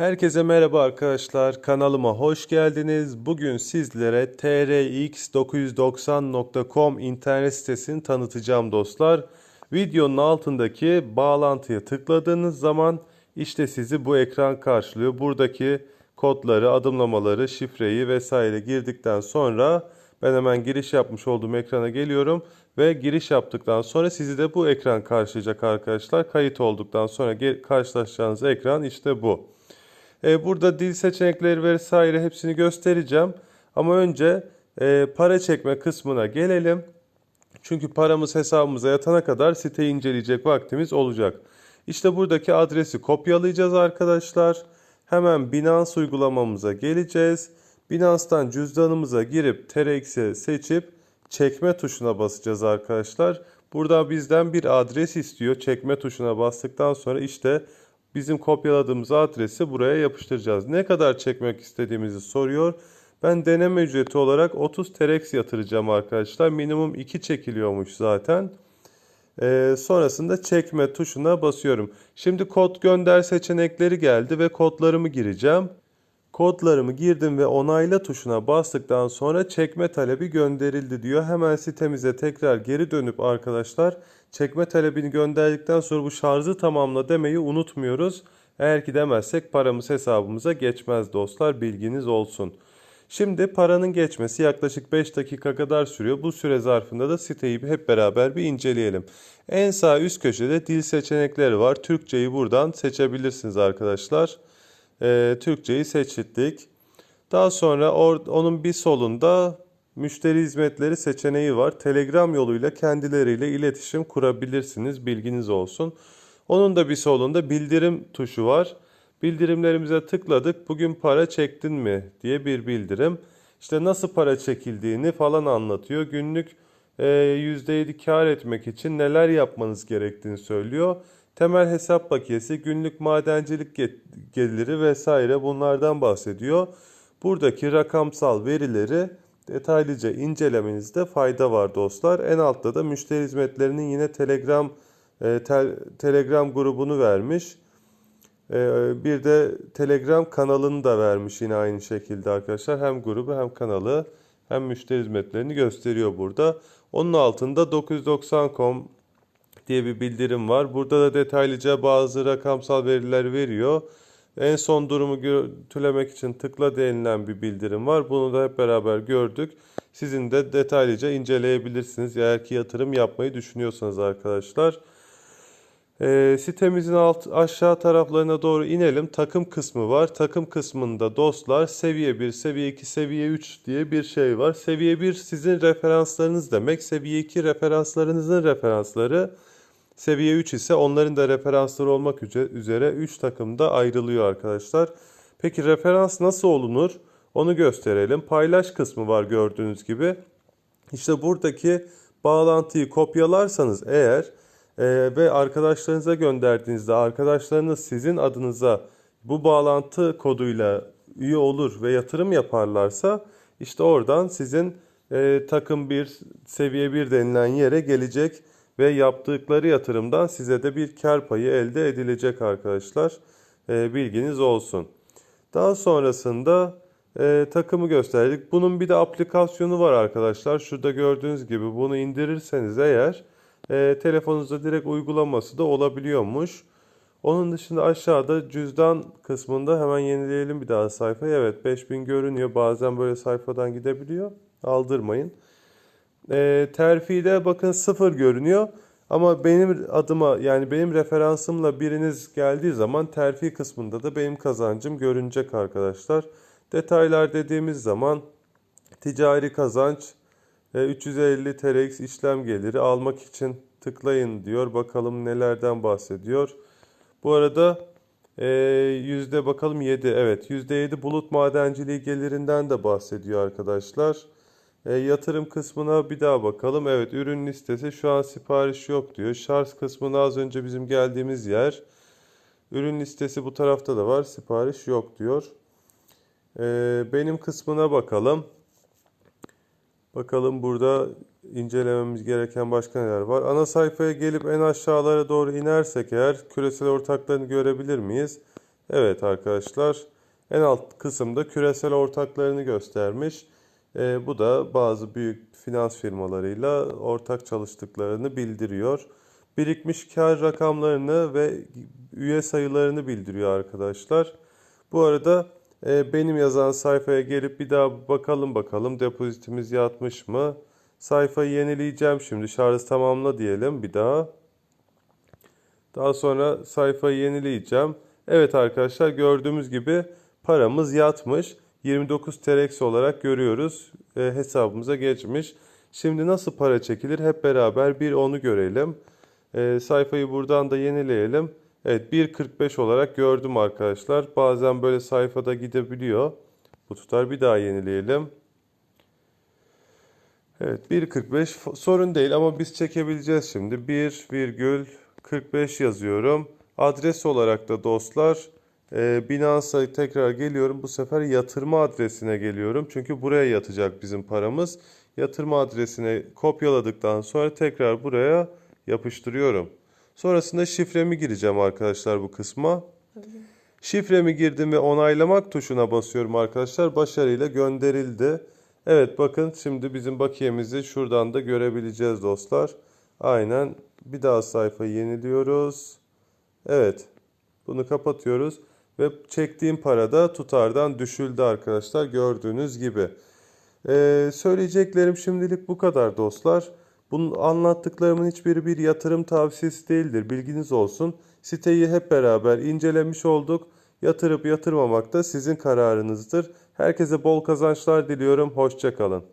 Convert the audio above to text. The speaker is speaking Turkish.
Herkese merhaba arkadaşlar. Kanalıma hoş geldiniz. Bugün sizlere trx990.com internet sitesini tanıtacağım dostlar. Videonun altındaki bağlantıya tıkladığınız zaman işte sizi bu ekran karşılıyor. Buradaki kodları, adımlamaları, şifreyi vesaire girdikten sonra ben hemen giriş yapmış olduğum ekrana geliyorum ve giriş yaptıktan sonra sizi de bu ekran karşılayacak arkadaşlar. Kayıt olduktan sonra karşılaşacağınız ekran işte bu. E, burada dil seçenekleri vesaire hepsini göstereceğim. Ama önce e, para çekme kısmına gelelim. Çünkü paramız hesabımıza yatana kadar siteyi inceleyecek vaktimiz olacak. İşte buradaki adresi kopyalayacağız arkadaşlar. Hemen Binance uygulamamıza geleceğiz. Binance'tan cüzdanımıza girip TRX'e seçip çekme tuşuna basacağız arkadaşlar. Burada bizden bir adres istiyor. Çekme tuşuna bastıktan sonra işte bizim kopyaladığımız adresi buraya yapıştıracağız. Ne kadar çekmek istediğimizi soruyor. Ben deneme ücreti olarak 30 TRX yatıracağım arkadaşlar. Minimum 2 çekiliyormuş zaten. Ee, sonrasında çekme tuşuna basıyorum. Şimdi kod gönder seçenekleri geldi ve kodlarımı gireceğim. Kodlarımı girdim ve onayla tuşuna bastıktan sonra çekme talebi gönderildi diyor. Hemen sitemize tekrar geri dönüp arkadaşlar çekme talebini gönderdikten sonra bu şarjı tamamla demeyi unutmuyoruz. Eğer ki demezsek paramız hesabımıza geçmez dostlar bilginiz olsun. Şimdi paranın geçmesi yaklaşık 5 dakika kadar sürüyor. Bu süre zarfında da siteyi hep beraber bir inceleyelim. En sağ üst köşede dil seçenekleri var. Türkçeyi buradan seçebilirsiniz arkadaşlar. Ee, Türkçeyi seçtik. Daha sonra or- onun bir solunda müşteri hizmetleri seçeneği var. Telegram yoluyla kendileriyle iletişim kurabilirsiniz. Bilginiz olsun. Onun da bir solunda bildirim tuşu var. Bildirimlerimize tıkladık. Bugün para çektin mi diye bir bildirim. İşte nasıl para çekildiğini falan anlatıyor. Günlük e, %7 kar etmek için neler yapmanız gerektiğini söylüyor. Temel hesap bakiyesi, günlük madencilik ge- geliri vesaire bunlardan bahsediyor. Buradaki rakamsal verileri detaylıca incelemenizde fayda var dostlar. En altta da müşteri hizmetlerinin yine Telegram e, tel- Telegram grubunu vermiş. Ee, bir de Telegram kanalını da vermiş yine aynı şekilde arkadaşlar. Hem grubu hem kanalı hem müşteri hizmetlerini gösteriyor burada. Onun altında 990.com diye bir bildirim var. Burada da detaylıca bazı rakamsal veriler veriyor. En son durumu görüntülemek için tıkla denilen bir bildirim var. Bunu da hep beraber gördük. Sizin de detaylıca inceleyebilirsiniz eğer ki yatırım yapmayı düşünüyorsanız arkadaşlar. Ee, sitemizin alt aşağı taraflarına doğru inelim. Takım kısmı var. Takım kısmında dostlar seviye 1, seviye 2, seviye 3 diye bir şey var. Seviye 1 sizin referanslarınız demek. Seviye 2 referanslarınızın referansları. Seviye 3 ise onların da referansları olmak üzere 3 takımda ayrılıyor arkadaşlar. Peki referans nasıl olunur? Onu gösterelim. Paylaş kısmı var gördüğünüz gibi. İşte buradaki bağlantıyı kopyalarsanız eğer e, ve arkadaşlarınıza gönderdiğinizde arkadaşlarınız sizin adınıza bu bağlantı koduyla üye olur ve yatırım yaparlarsa işte oradan sizin e, takım 1 seviye 1 denilen yere gelecek ve yaptıkları yatırımdan size de bir kar payı elde edilecek arkadaşlar. E, bilginiz olsun. Daha sonrasında e, takımı gösterdik. Bunun bir de aplikasyonu var arkadaşlar. Şurada gördüğünüz gibi bunu indirirseniz eğer e, telefonunuzda direkt uygulaması da olabiliyormuş. Onun dışında aşağıda cüzdan kısmında hemen yenileyelim bir daha sayfayı. Evet 5000 görünüyor. Bazen böyle sayfadan gidebiliyor. Aldırmayın. E, terfide bakın sıfır görünüyor. Ama benim adıma yani benim referansımla biriniz geldiği zaman terfi kısmında da benim kazancım görünecek arkadaşlar. Detaylar dediğimiz zaman ticari kazanç e, 350 TRX işlem geliri almak için tıklayın diyor. Bakalım nelerden bahsediyor. Bu arada e, yüzde bakalım 7 evet yüzde 7 bulut madenciliği gelirinden de bahsediyor arkadaşlar. E, yatırım kısmına bir daha bakalım. Evet ürün listesi şu an sipariş yok diyor. Şarj kısmına az önce bizim geldiğimiz yer. Ürün listesi bu tarafta da var. Sipariş yok diyor. E, benim kısmına bakalım. Bakalım burada incelememiz gereken başka neler var. Ana sayfaya gelip en aşağılara doğru inersek eğer küresel ortaklarını görebilir miyiz? Evet arkadaşlar en alt kısımda küresel ortaklarını göstermiş. Ee, bu da bazı büyük finans firmalarıyla ortak çalıştıklarını bildiriyor. Birikmiş kar rakamlarını ve üye sayılarını bildiriyor arkadaşlar. Bu arada e, benim yazan sayfaya gelip bir daha bakalım bakalım depozitimiz yatmış mı? Sayfayı yenileyeceğim şimdi. Şarj tamamla diyelim bir daha. Daha sonra sayfayı yenileyeceğim. Evet arkadaşlar gördüğümüz gibi paramız yatmış. 29 TRX olarak görüyoruz. E, hesabımıza geçmiş. Şimdi nasıl para çekilir hep beraber bir onu görelim. E, sayfayı buradan da yenileyelim. Evet 1.45 olarak gördüm arkadaşlar. Bazen böyle sayfada gidebiliyor. Bu tutar bir daha yenileyelim. Evet 1.45 sorun değil ama biz çekebileceğiz şimdi. 1,45 yazıyorum. Adres olarak da dostlar e, Binance'a tekrar geliyorum. Bu sefer yatırma adresine geliyorum. Çünkü buraya yatacak bizim paramız. Yatırma adresine kopyaladıktan sonra tekrar buraya yapıştırıyorum. Sonrasında şifremi gireceğim arkadaşlar bu kısma. Şifremi girdim ve onaylamak tuşuna basıyorum arkadaşlar. Başarıyla gönderildi. Evet bakın şimdi bizim bakiyemizi şuradan da görebileceğiz dostlar. Aynen bir daha sayfayı yeniliyoruz. Evet bunu kapatıyoruz ve çektiğim para da tutardan düşüldü arkadaşlar gördüğünüz gibi. Ee, söyleyeceklerim şimdilik bu kadar dostlar. Bunun anlattıklarımın hiçbiri bir yatırım tavsiyesi değildir. Bilginiz olsun. Siteyi hep beraber incelemiş olduk. Yatırıp yatırmamak da sizin kararınızdır. Herkese bol kazançlar diliyorum. Hoşçakalın.